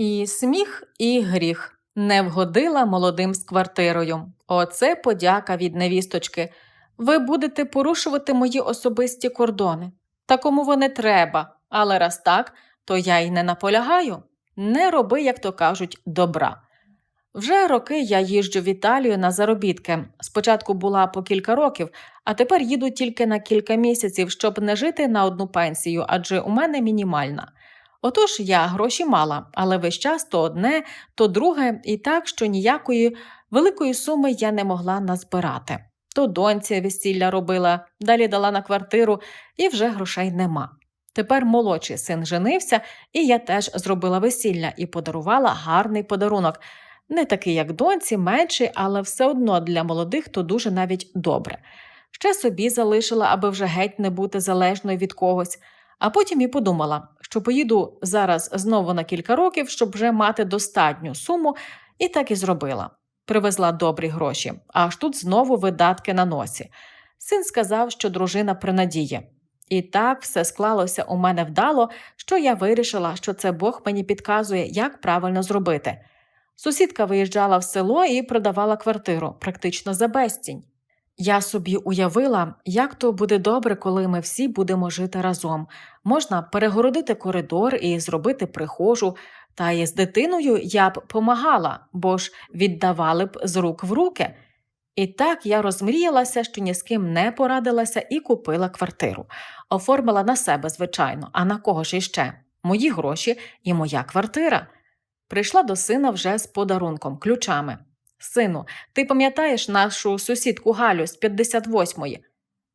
І сміх, і гріх не вгодила молодим з квартирою. Оце подяка від невісточки. Ви будете порушувати мої особисті кордони. Такому вони треба, але раз так, то я й не наполягаю. Не роби, як то кажуть, добра. Вже роки я їжджу в Італію на заробітки. Спочатку була по кілька років, а тепер їду тільки на кілька місяців, щоб не жити на одну пенсію, адже у мене мінімальна. Отож я гроші мала, але весь час то одне, то друге, і так, що ніякої великої суми я не могла назбирати. То доньці весілля робила, далі дала на квартиру, і вже грошей нема. Тепер молодший син женився, і я теж зробила весілля і подарувала гарний подарунок. Не такий, як доньці, менший, але все одно для молодих то дуже навіть добре. Ще собі залишила, аби вже геть не бути залежною від когось. А потім і подумала, що поїду зараз знову на кілька років, щоб вже мати достатню суму, і так і зробила. Привезла добрі гроші, аж тут знову видатки на носі. Син сказав, що дружина принадіє. І так все склалося у мене вдало, що я вирішила, що це Бог мені підказує, як правильно зробити. Сусідка виїжджала в село і продавала квартиру практично за безцінь. Я собі уявила, як то буде добре, коли ми всі будемо жити разом. Можна перегородити коридор і зробити прихожу, та й з дитиною я б помагала, бо ж віддавали б з рук в руки. І так я розмріялася, що ні з ким не порадилася і купила квартиру. Оформила на себе, звичайно, а на кого ж іще? Мої гроші і моя квартира. Прийшла до сина вже з подарунком, ключами. Сину, ти пам'ятаєш нашу сусідку Галю з 58-ї?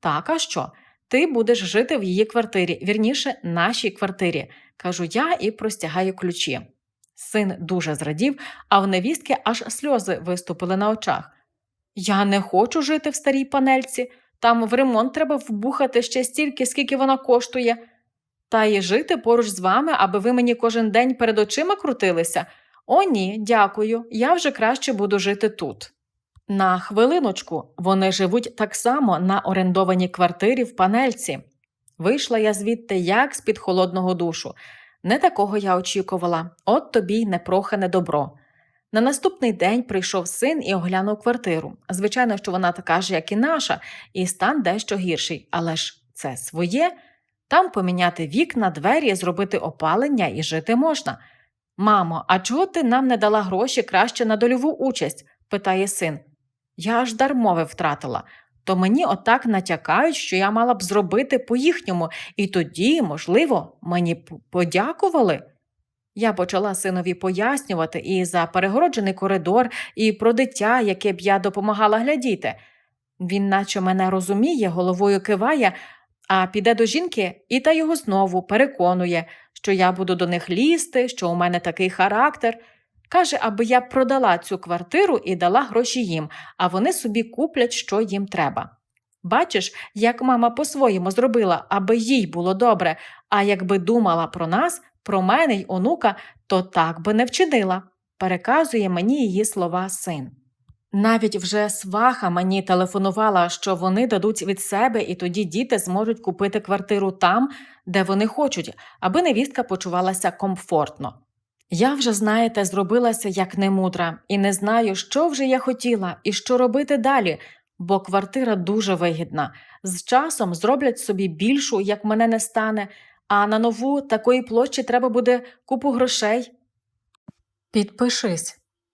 Так, а що? Ти будеш жити в її квартирі, вірніше, нашій квартирі, кажу я і простягаю ключі. Син дуже зрадів, а в невістки аж сльози виступили на очах. Я не хочу жити в старій панельці, там в ремонт треба вбухати ще стільки, скільки вона коштує. Та й жити поруч з вами, аби ви мені кожен день перед очима крутилися. О, ні, дякую, я вже краще буду жити тут. На хвилиночку вони живуть так само на орендованій квартирі в панельці. Вийшла я звідти як з під холодного душу. Не такого я очікувала, от тобі й непрохане добро. На наступний день прийшов син і оглянув квартиру. Звичайно, що вона така ж, як і наша, і стан дещо гірший, але ж це своє. Там поміняти вікна, двері, зробити опалення і жити можна. Мамо, а чого ти нам не дала гроші краще на дольову участь? питає син. Я аж дар мови втратила. То мені отак натякають, що я мала б зробити по-їхньому, і тоді, можливо, мені подякували. Я почала синові пояснювати і за перегороджений коридор, і про дитя, яке б я допомагала глядіти. Він, наче мене розуміє, головою киває, а піде до жінки і та його знову переконує, що я буду до них лізти, що у мене такий характер. Каже, аби я продала цю квартиру і дала гроші їм, а вони собі куплять, що їм треба. Бачиш, як мама по-своєму зробила, аби їй було добре, а якби думала про нас, про мене й онука, то так би не вчинила, переказує мені її слова син. Навіть вже сваха мені телефонувала, що вони дадуть від себе, і тоді діти зможуть купити квартиру там, де вони хочуть, аби невістка почувалася комфортно. Я вже, знаєте, зробилася як немудра, і не знаю, що вже я хотіла і що робити далі, бо квартира дуже вигідна. З часом зроблять собі більшу, як мене не стане, а на нову такої площі треба буде купу грошей. Підпишись,